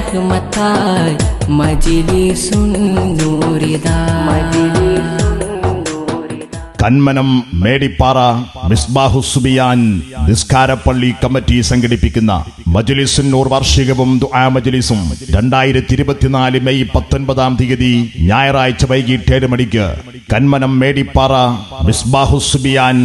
റഹ്മത്തായി Kanmanam Medippara മിസ്ബാഹു സുബിയാൻ നിസ്കാരപ്പള്ളി committee സംഘടിപ്പിക്കുന്ന മജ്ലിസുന്നൂർ വാർഷികവും ദുആ മജ്ലിസും രണ്ടായിരത്തി ഇരുപത്തിനാല് മെയ് പത്തൊൻപതാം തീയതി ഞായറാഴ്ച വൈകിട്ട് ഏഴ് മണിക്ക് കന്മനം മേടിപ്പാറ മിസ്ബാഹുസുബിയാൻ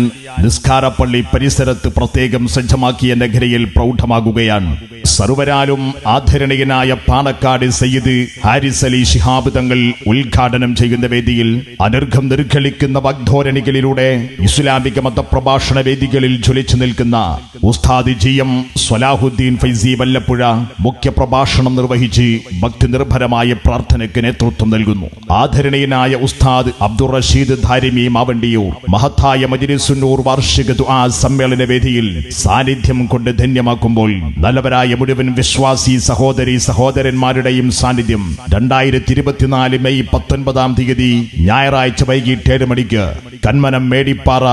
നിസ്കാരപ്പള്ളി പരിസരത്ത് പ്രത്യേകം സജ്ജമാക്കിയ നഗരയിൽ പ്രൗഢമാകുകയാണ്. സർവരാലും ആദരണീയനായ പാണക്കാട് സയ്യിദ് ഹാരിസ് അലി ഷിഹാബ് തങ്ങൾ ഉദ്ഘാടനം ചെയ്യുന്ന വേദിയിൽ അനർഘം നിർഘളിക്കുന്ന വാഗ്ധോരണികളിലൂടെ ഇസ്ലാമിക മതപ്രഭാഷണ വേദികളിൽ ജ്വലിച്ചു നിൽക്കുന്ന ഉസ്താദ് ജി എം സ്വലാഹുദ്ദീൻ ഫൈസി വല്ലപ്പുഴ മുഖ്യപ്രഭാഷണം നിർവഹിച്ച് ഭക്തി നിർഭരമായ പ്രാർത്ഥനയ്ക്ക് നേതൃത്വം നൽകുന്നു. ആദരണീയനായ ഉസ്താദ് അബ്ദുൾ റഷീദ് ധാരിമി മാവണ്ടിയൂർ മഹത്തായ മജിലിസുന്നൂർ വാർഷിക ദുആ സമ്മേളന വേദിയിൽ സാന്നിധ്യം കൊണ്ട് ധന്യമാക്കുമ്പോൾ നല്ലവരായ മുഴുവൻ വിശ്വാസി സഹോദരി സഹോദരന്മാരുടെയും സാന്നിധ്യം രണ്ടായിരത്തി ഇരുപത്തിനാല് മെയ് പത്തൊൻപതാം തീയതി ഞായറാഴ്ച വൈകിട്ട് ഏഴ് മണിക്ക് കന്മനം മേടിപ്പാറ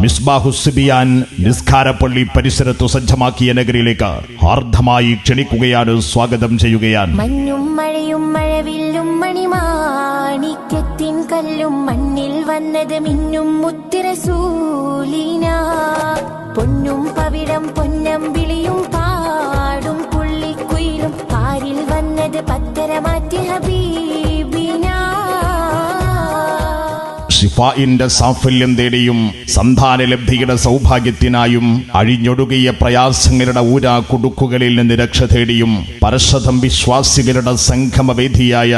മിസ്ബാഹുസിബിയാൻ നിസ്കാരപ്പള്ളി പരിസരത്തു സജ്ജമാക്കിയ നഗരിയിലേക്ക് ഹാർദ്ദമായി ക്ഷണിക്കുകയാണ് സ്വാഗതം ചെയ്യുകയാണ്. മഞ്ഞും മഴയും മഴവില്ലും കല്ലും മണ്ണിൽ വന്നത് മിന്നും മുത്തിരസൂലിന പൊന്നും പവിഴം പൊന്നമ്പിളിയും പാടും പുള്ളിക്കുയിലും. പാരിൽ വന്നത് പത്തരമാറ്റി ഹബീബിന. ഷിഫായിന്റെ സാഫല്യം തേടിയും സന്താന ലബ്ധിയുടെ സൗഭാഗ്യത്തിനായും അഴിഞ്ഞൊടുകിയ പ്രയാസങ്ങളുടെ ഊരാ കുടുക്കുകളിൽ നിന്ന് രക്ഷ തേടിയും പരശതം വിശ്വാസികളുടെ സംഗമവേദിയായ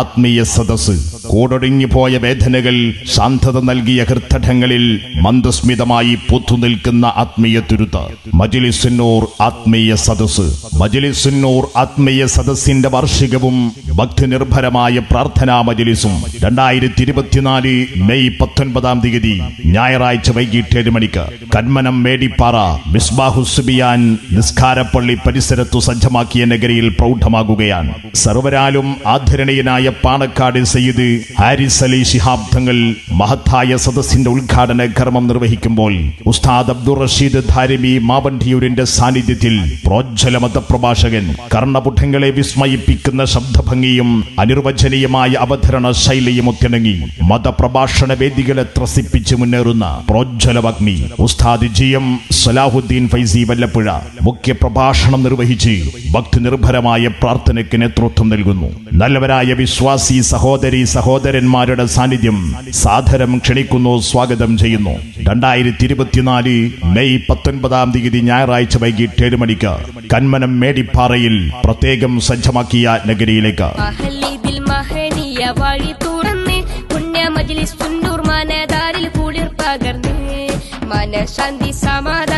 ആത്മീയ സദസ് കൂടൊടിഞ്ഞു പോയ വേദനകൾ ശാന്തത നൽകിയ ഹൃത്തടങ്ങളിൽ മന്ദസ്മിതമായി പൂത്തുനിൽക്കുന്ന ആത്മീയ തുരുത്ത്. മജിലിസുന്നൂർ ആത്മീയ സദസ് മജിലിസുന്നൂർ ആത്മീയ സദസ്സിന്റെ വാർഷികവും ഭക്തി നിർഭരമായ പ്രാർത്ഥനാ മജലിസും രണ്ടായിരത്തി ഇരുപത്തിനാല് മെയ് പത്തൊൻപതാം തീയതി ഞായറാഴ്ച വൈകിട്ട് ഏഴ് മണിക്ക് കന്മനം മേടിപ്പാറ മിസ്ബാഹുസുബിയാൻ നിസ്കാരപ്പള്ളി പരിസരത്തു സജ്ജമാക്കിയ നഗരിയിൽ പ്രൗഢമാകുകയാണ്. സർവരാലും ആദരണീയനായ പാണക്കാട് സയ്യിദ് ഹാരിസ് അലി ശിഹാബ് തങ്ങൾ മഹത്തായ സദസ്സിന്റെ ഉദ്ഘാടന കർമ്മം നിർവഹിക്കുമ്പോൾ ഉസ്താദ് അബ്ദുൾ റഷീദ് ധാരിമി മാവണ്ടിയൂരിന്റെ സാന്നിധ്യത്തിൽ പ്രോജ്വല മതപ്രഭാഷകൻ കർണപുഠങ്ങളെ വിസ്മയിപ്പിക്കുന്ന ശബ്ദഭംഗിയും അനിർവചനീയമായ അവതരണ ശൈലിയും ഒത്തിണങ്ങി മതപ്രഭാഷണ വേദികളെ ത്രസിപ്പിച്ച് മുന്നേറുന്ന പ്രോജ്വലവഗ്നി. ഉസ്താദ് ജി എം സലാഹുദ്ദീൻ ഫൈസി വല്ലപ്പുഴ മുഖ്യ പ്രഭാഷണം നിർവഹിച്ച് ഭക്തി നിർഭരമായ പ്രാർത്ഥനയ്ക്ക് നേതൃത്വം നൽകുന്നു. നല്ലവരായ വിശ്വാസി സഹോദരി സഹോദരന്മാരുടെ സാന്നിധ്യം സാദരം ക്ഷണിക്കുന്നു സ്വാഗതം ചെയ്യുന്നു. രണ്ടായിരത്തി ഇരുപത്തിനാല് മെയ് പത്തൊൻപതാം തീയതി ഞായറാഴ്ച വൈകിട്ട് ഏഴ് മണിക്ക് കന്മനം മേടിപ്പാറയിൽ പ്രത്യേകം സജ്ജമാക്കിയ നഗരിയിലേക്ക്. മഹല്ലിതിൽ മഹനീയ പുണ്യ മജ്ലിസ് മനതാരിൽ കുളിർ പകർന്ന്. മനഃശാന്തി സമാധാനം